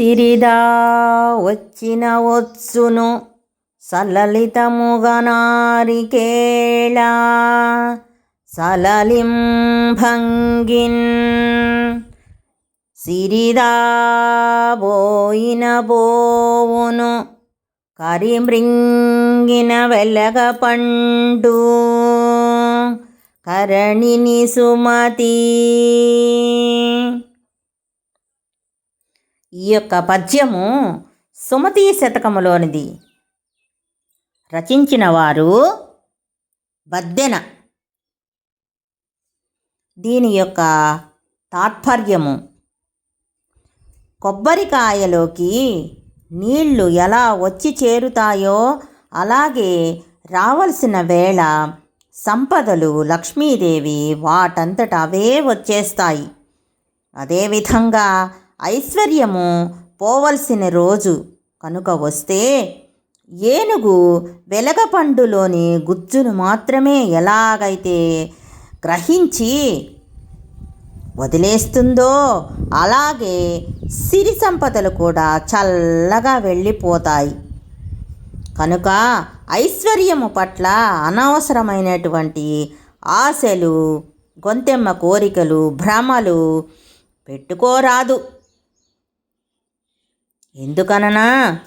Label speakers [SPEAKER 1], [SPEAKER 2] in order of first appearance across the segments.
[SPEAKER 1] సిరిదా వచ్చిన వచ్చును సలలితముగనారికేళ సలలిం భంగిన్ సిరిదా బోయిన బోవును కరిమృంగిన వెలగ పండు కరణిని సుమతి. ఈ యొక్క పద్యము సుమతి శతకములోనిది. రచించిన వారు బద్దెన. దీని యొక్క తాత్పర్యము కొబ్బరికాయలోకి నీళ్ళు ఎలా వచ్చి చేరుతాయో అలాగే రావలసిన వేళ సంపదలు లక్ష్మీదేవి వాటంతట అవే వచ్చేస్తాయి. అదేవిధంగా ఐశ్వర్యము పోవలసిన రోజు. కనుక వస్తే ఏనుగు వెలగపండులోని గుజ్జును మాత్రమే ఎలాగైతే గ్రహించి వదిలేస్తుందో అలాగే సిరి సంపదలు కూడా చల్లగా వెళ్ళిపోతాయి. కనుక ఐశ్వర్యము పట్ల అనవసరమైనటువంటి ఆశలు గొంతెమ్మ కోరికలు భ్రమలు పెట్టుకోరాదు. ఎందుకననా?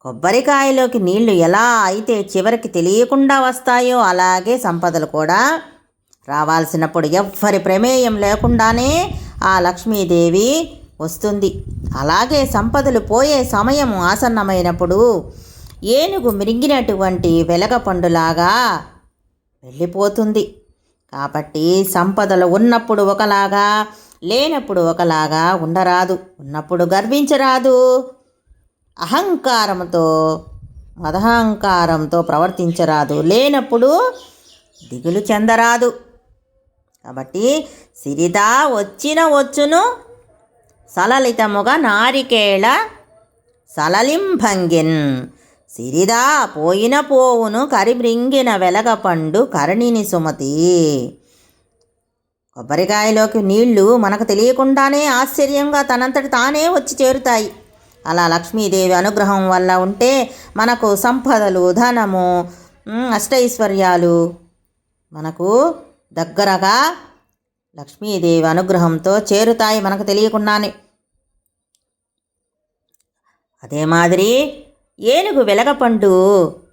[SPEAKER 1] కొబ్బరికాయలోకి నీళ్ళు ఎలా అయితే చివరికి తెలియకుండా వస్తాయో అలాగే సంపదలు కూడా. రావాల్సినప్పుడు ఎవ్వరి ప్రమేయం లేకుండానే ఆ లక్ష్మీదేవి వస్తుంది. అలాగే సంపదలు పోయే సమయం ఆసన్నమైనప్పుడు ఏనుగు మిరిగినటువంటి వెలగ పండులాగా వెళ్ళిపోతుంది. కాబట్టి సంపదలు ఉన్నప్పుడు ఒకలాగా లేనప్పుడు ఒకలాగా ఉండరాదు ఉన్నప్పుడు గర్వించరాదు అహంకారంతో మదహంకారంతో ప్రవర్తించరాదు. లేనప్పుడు దిగులు చెందరాదు. కాబట్టి సిరిదా వచ్చిన వచ్చును సలలితముగా నారికేళ సలలింభంగిన్. సిరిదా పోయిన పోవును కరిమ్రింగిన వెలగపండు కరణిని సుమతి. కొబ్బరికాయలోకి నీళ్ళు మనకు తెలియకుండానే ఆశ్చర్యంగా తనంతటి తానే వచ్చి చేరుతాయి. అలా లక్ష్మీదేవి అనుగ్రహం వల్ల ఉంటే మనకు సంపదలు ధనము అష్టైశ్వర్యాలు. మనకు దగ్గరగా లక్ష్మీదేవి అనుగ్రహంతో చేరుతాయి మనకు తెలియకుండానే. అదే మాదిరి ఏనుగు వెలగపండు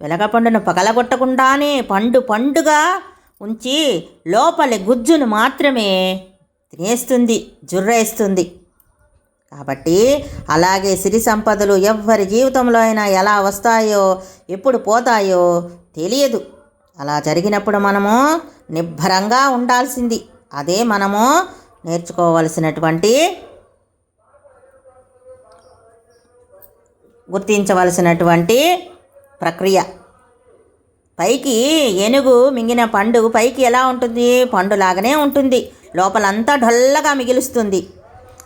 [SPEAKER 1] వెలగపండును పగలగొట్టకుండానే పండు పండుగా ఉంచి లోపలి గుజ్జును మాత్రమే తినేస్తుంది జుర్రేస్తుంది. కాబట్టి అలాగే సిరి సంపదలు ఎవ్వరి జీవితంలో అయినా ఎలా వస్తాయో ఎప్పుడు పోతాయో తెలియదు. అలా జరిగినప్పుడు మనము నిబ్బరంగా ఉండాల్సింది. అదే మనము నేర్చుకోవలసినటువంటి గుర్తించవలసినటువంటి ప్రక్రియ. పైకి ఏనుగు మింగిన పండు పైకి ఎలా ఉంటుంది? పండులాగానే ఉంటుంది. లోపలంతా డొల్లగా మిగిలుస్తుంది.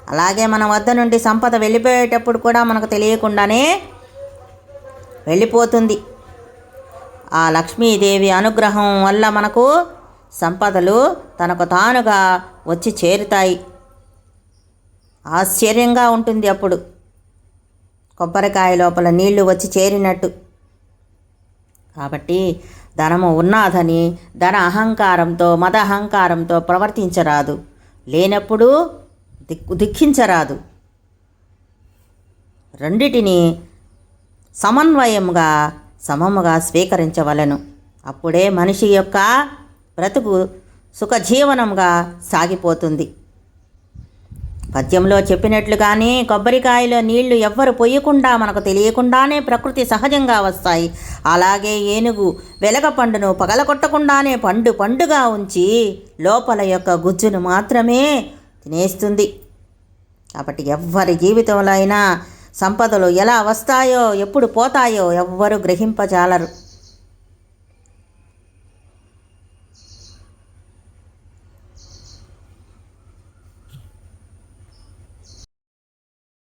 [SPEAKER 1] అలాగే మన వద్ద నుండి సంపద వెళ్ళిపోయేటప్పుడు కూడా మనకు తెలియకుండానే వెళ్ళిపోతుంది. ఆ లక్ష్మీదేవి అనుగ్రహం వల్ల మనకు సంపదలు తనకు తానుగా వచ్చి చేరుతాయి. ఆశ్చర్యంగా ఉంటుంది అప్పుడు. కొబ్బరికాయ లోపల నీళ్ళు వచ్చి చేరినట్టు. కాబట్టి ధనము ఉన్నాదని ధన అహంకారంతో మద అహంకారంతో ప్రవర్తించరాదు. లేనప్పుడు దిక్కు దుఃఖించరాదు. రెండిటిని సమన్వయంగా సమముగా స్వీకరించవలెను. అప్పుడే మనిషి యొక్క బ్రతుకు సుఖజీవనంగా సాగిపోతుంది. పద్యంలో చెప్పినట్లుగానే కొబ్బరికాయలో నీళ్ళు ఎవ్వరు పొయ్యకుండా మనకు తెలియకుండానే ప్రకృతి సహజంగా వస్తాయి. అలాగే ఏనుగు వెలగ పండును పగలగొట్టకుండానే పండు పండుగా ఉంచి లోపల యొక్క గుజ్జును మాత్రమే తినేస్తుంది. కాబట్టి ఎవ్వరి జీవితంలో అయినా సంపదలు ఎలా వస్తాయో ఎప్పుడు పోతాయో ఎవ్వరు గ్రహింపజాలరు.